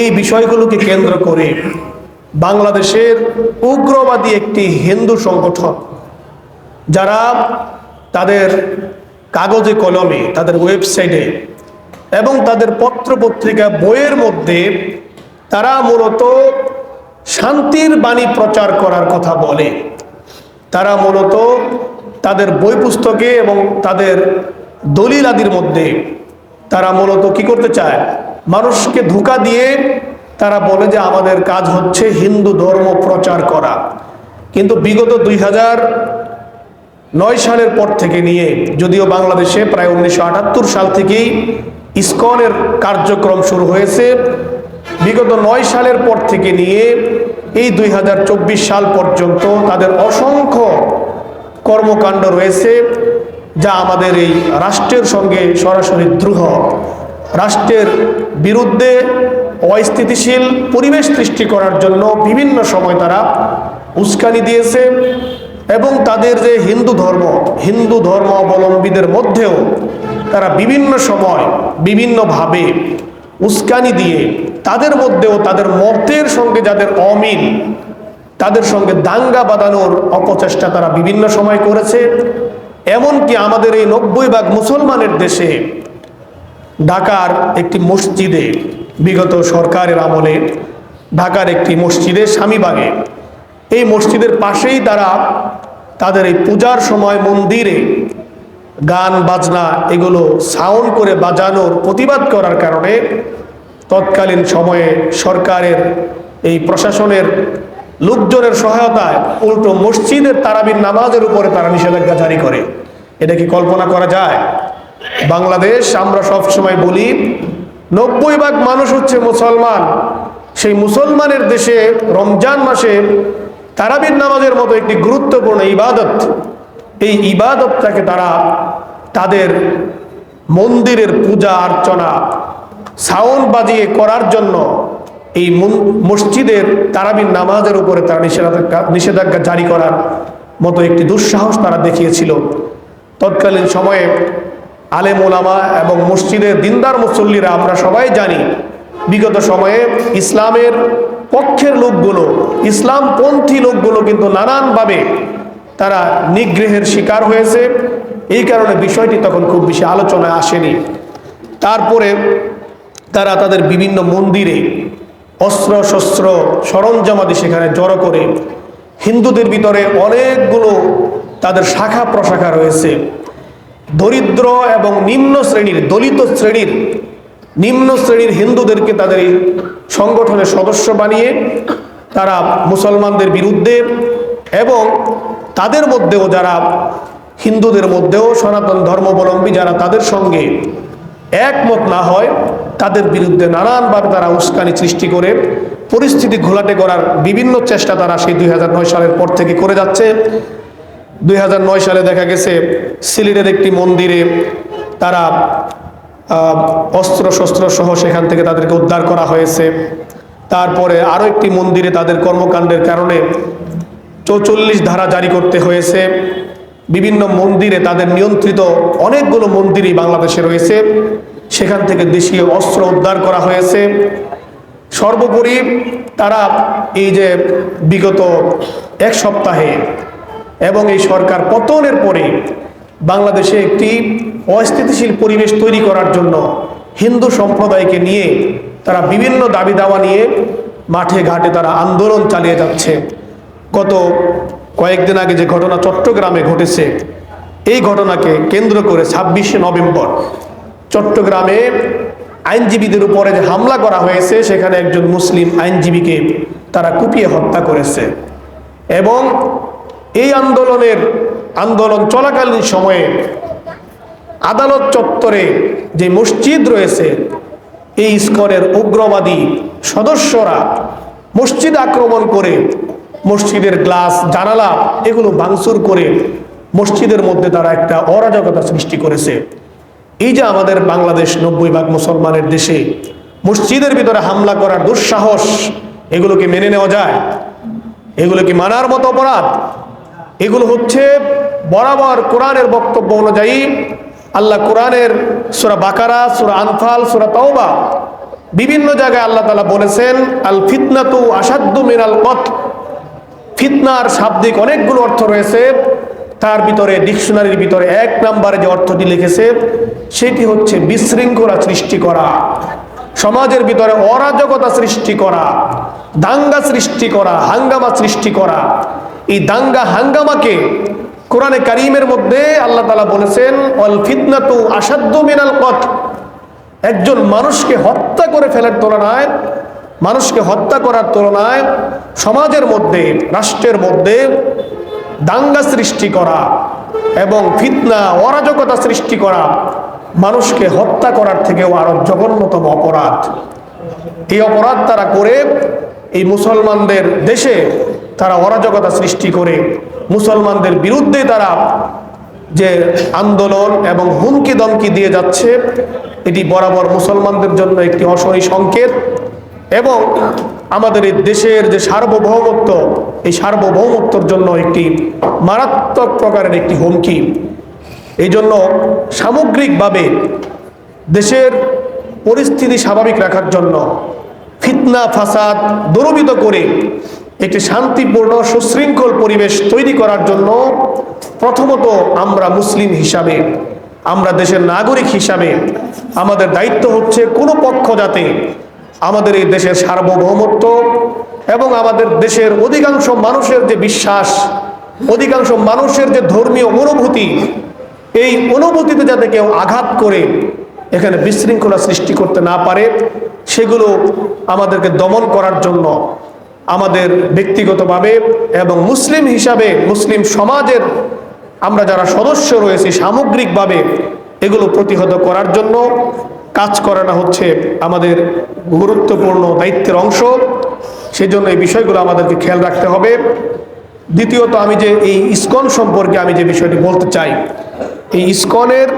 এই বিষয়গুলোকে কেন্দ্র করে বাংলাদেশের উগ্রবাদী একটি হিন্দু সংগঠন, যারা তাদের কাগজে কলমে, তাদের ওয়েবসাইটে এবং তাদের পত্রপত্রিকা বইয়ের মধ্যে তারা মূলত শান্তির বাণী প্রচার করার কথা বলে। তারা মূলত তাদের বই পুস্তকে এবং তাদের দলিল আদির মধ্যে তারা মূলত কি করতে চায়? মানুষকে ধোকা দিয়ে তারা বলে যে আমাদের কাজ হচ্ছে হিন্দু ধর্ম প্রচার করা। কিন্তু বিগত দুই হাজার নয় সালের পর থেকে নিয়ে, যদিও বাংলাদেশে প্রায় উনিশশো আটাত্তর সাল থেকেই ইসকনের কার্যক্রম শুরু হয়েছে, বিগত নয় সালের পর থেকে নিয়ে এই দুই হাজার চব্বিশ সাল পর্যন্ত তাদের অসংখ্য কর্মকাণ্ড রয়েছে, যা আমাদের এই রাষ্ট্রের সঙ্গে সরাসরি দ্রুহ রাষ্ট্রের বিরুদ্ধে অস্থিতিশীল পরিবেশ সৃষ্টি করার জন্য বিভিন্ন সময় তারা উস্কানি দিয়েছে এবং তাদের যে হিন্দু ধর্ম হিন্দু ধর্ম অবলম্বীদের মধ্যেও তারা বিভিন্ন সময় বিভিন্নভাবে উস্কানি দিয়ে তাদের মধ্যেও তাদের মতের সঙ্গে যাদের অমিল, তাদের সঙ্গে দাঙ্গা বাঁধানোর অপচেষ্টা তারা বিভিন্ন সময় করেছে। এমনকি আমাদের এই নব্বই ভাগ মুসলমানের দেশে ঢাকার একটি মসজিদে, বিগত সরকারের আমলে ঢাকার একটি মসজিদে স্বামীবাগে এই মসজিদের পাশেই তারা তাদের এই পূজার সময় মন্দিরে গান, বাজনা এগুলো সাউন্ড করে বাজানোর প্রতিবাদ করার কারণে তৎকালীন সময়ে সরকারের এই প্রশাসনের লোকজনের সহায়তায় উল্টো মসজিদের তারাবির নামাজের উপরে তারা নিষেধাজ্ঞা জারি করে। এটা কি কল্পনা করা যায়? বাংলাদেশ, আমরা সবসময় বলি, নব্বই ভাগ মানুষ হচ্ছে মুসলমান। সেই মুসলমানের দেশে রমজান মাসে তারাবির নামাজের মতো একটি গুরুত্বপূর্ণ ইবাদত। এই ইবাদতটাকে তারা তাদের মন্দিরের পূজা অর্চনা, সাউন্ড বাজিয়ে করার জন্য এই মসজিদের তারাবির নামাজের উপরে তারা নিষেধাজ্ঞা নিষেধাজ্ঞা জারি করার মতো একটি দুঃসাহস তারা দেখিয়েছিল। তৎকালীন সময়ে আলেম ওলামা এবং মসজিদের দিনদার মুসল্লিরা, আমরা সবাই জানি, বিগত সময়ে ইসলামের পক্ষের লোকগুলো, ইসলামপন্থী লোকগুলো কিন্তু নানানভাবে তারা নিগ্রহের শিকার হয়েছে। এই কারণে বিষয়টি তখন খুব বেশি আলোচনায় আসেনি। তারপরে তারা তাদের বিভিন্ন মন্দিরে অস্ত্র, শস্ত্র সরঞ্জামাদি সেখানে জড়ো করে হিন্দুদের ভিতরে অনেকগুলো তাদের শাখা প্রশাখা রয়েছে। দরিদ্র এবং নিম্ন শ্রেণির, দলিত শ্রেণির, নিম্ন শ্রেণির হিন্দুদেরকে তাদের সংগঠনের সদস্য বানিয়ে তারা মুসলমানদের বিরুদ্ধে এবং তাদের মধ্যেও যারা হিন্দুদের মধ্যেও সনাতন ধর্মাবলম্বী যারা তাদের সঙ্গে একমত না হয়, তাদের বিরুদ্ধে নানানভাবে তারা উস্কানি সৃষ্টি করে, পরিস্থিতি ঘোলাটে করার বিভিন্ন চেষ্টা তারা সেই দুই হাজার নয় সালের পর থেকে করে যাচ্ছে। দুই হাজার নয় সালে দেখা গেছে সিলেটের একটি মন্দিরে তারা অস্ত্র শস্ত্র সহ সেখান থেকে তাদেরকে উদ্ধার করা হয়েছে। তারপরে আরও একটি মন্দিরে তাদের কর্মকাণ্ডের কারণে চৌচল্লিশ ধারা জারি করতে হয়েছে। বিভিন্ন মন্দিরে তাদের নিয়ন্ত্রিত অনেকগুলো মন্দিরই বাংলাদেশে রয়েছে। সেখান থেকে দেশীয় অস্ত্র উদ্ধার করা হয়েছে। সর্বোপরি তারা এই যে বিগত এক সপ্তাহে এবং এই সরকার পতনের পরে বাংলাদেশে একটি অস্থিতিশীল পরিবেশ তৈরি করার জন্য হিন্দু সম্প্রদায়কে নিয়ে তারা বিভিন্ন দাবি দাওয়া নিয়ে মাঠে ঘাটে তারা আন্দোলন চালিয়ে যাচ্ছে। গত কয়েকদিন আগে যে ঘটনা চট্টগ্রামে ঘটেছে, এই ঘটনাকে কেন্দ্র করে ছাব্বিশে নভেম্বর চট্টগ্রামে আইনজীবীদের উপরে যে হামলা করা হয়েছে, সেখানে একজন মুসলিম আইনজীবীকে তারা কুপিয়ে হত্যা করেছে। এবং এই আন্দোলনের আন্দোলন চলাকালীন সময়ে আদালত চত্বরে যে মসজিদ রয়েছে, এই ইস্কনের উগ্রবাদী সদস্যরা মসজিদ আক্রমণ করে মসজিদের গ্লাস, জানালা এগুলো ভাঙচুর করে মসজিদের মধ্যে তারা একটা অরাজকতা সৃষ্টি করেছে। এই যে আমাদের বাংলাদেশ নব্বই ভাগ মুসলমানের দেশে মসজিদের ভিতরে হামলা করার দুঃসাহস, এগুলোকে মেনে নেওয়া যায়? এগুলো কি মানার মতো অপরাধ? এগুলো হচ্ছে বরাবর কোরআনের বক্তব্য অনুযায়ী আল্লাহ কোরআনের সুরা বাকারা, সুরা আনফাল, সুরা তওবা বিভিন্ন জায়গায় আল্লাহ তালা বলেছেন, আল ফিতনাতু আসাদ্দু মিনাল কত ফিতনার শাব্দিক অনেকগুলো অর্থ রয়েছে। তার ভিতরে ডিকশনারির ভিতরে এক নাম্বারে যে অর্থটি লিখেছে, সেটি হচ্ছে বিশৃঙ্খলা সৃষ্টি করা। সমাজের ভিতরে অরাজকতা সৃষ্টি করা, দাঙ্গা সৃষ্টি করা, হাঙ্গামা সৃষ্টি করা। এই দাঙ্গা হাঙ্গামাকে কোরআনে কারিমের মধ্যে আল্লাহ তালা বলেছেন অল ফিতনাতু আসাধ্য মিনাল কত একজন মানুষকে হত্যা করে ফেলার তুলনায়, মানুষকে হত্যা করার তুলনায় সমাজের মধ্যে, রাষ্ট্রের মধ্যে দাঙ্গা সৃষ্টি করা এবং ফিতনা, অরাজকতা সৃষ্টি করা মানুষকে হত্যা করার থেকেও আরও জঘন্যতম অপরাধ। এই অপরাধ তারা করে এই মুসলমানদের দেশে তারা অরাজকতা সৃষ্টি করে মুসলমানদের বিরুদ্ধে তারা যে আন্দোলন এবং হুমকি দমকি দিয়ে যাচ্ছে, এটি বরাবর মুসলমানদের জন্য একটি অসহী সংকেত এবং আমাদের এই দেশের যে সার্বভৌমত্ব, এই সার্বভৌমত্বর জন্য একটি মারাত্মক প্রকারের একটি হুমকি। এই জন্য সামগ্রিকভাবে দেশের পরিস্থিতি স্বাভাবিক রাখার জন্য ফিতনা, ফাসাদ দূরবিত করে একটি শান্তিপূর্ণ, সুশৃঙ্খল পরিবেশ তৈরি করার জন্য প্রথমত আমরা মুসলিম হিসাবে, আমরা দেশের নাগরিক হিসাবে, আমাদের দায়িত্ব হচ্ছে কোনো পক্ষ যাতে আমাদের এই দেশের সার্বভৌমত্ব এবং আমাদের দেশের অধিকাংশ মানুষের যে বিশ্বাস, অধিকাংশ মানুষের যে ধর্মীয় অনুভূতি, এই অনুভূতিতে যাতে কেউ আঘাত করে, এখানে বিশৃঙ্খলা সৃষ্টি করতে না পারে, সেগুলো আমাদেরকে দমন করার জন্য আমাদের ব্যক্তিগতভাবে এবং মুসলিম হিসাবে মুসলিম সমাজের আমরা যারা সদস্য রয়েছি সামগ্রিকভাবে এগুলো প্রতিহত করার জন্য কাজ করাটা হচ্ছে আমাদের গুরুত্বপূর্ণ দায়িত্বের অংশ। সেজন্য এই বিষয়গুলো আমাদেরকে খেয়াল রাখতে হবে। দ্বিতীয়ত আমি যে এই ইস্কন সম্পর্কে আমি যে বিষয়টি বলতে চাই, এই ইস্কনের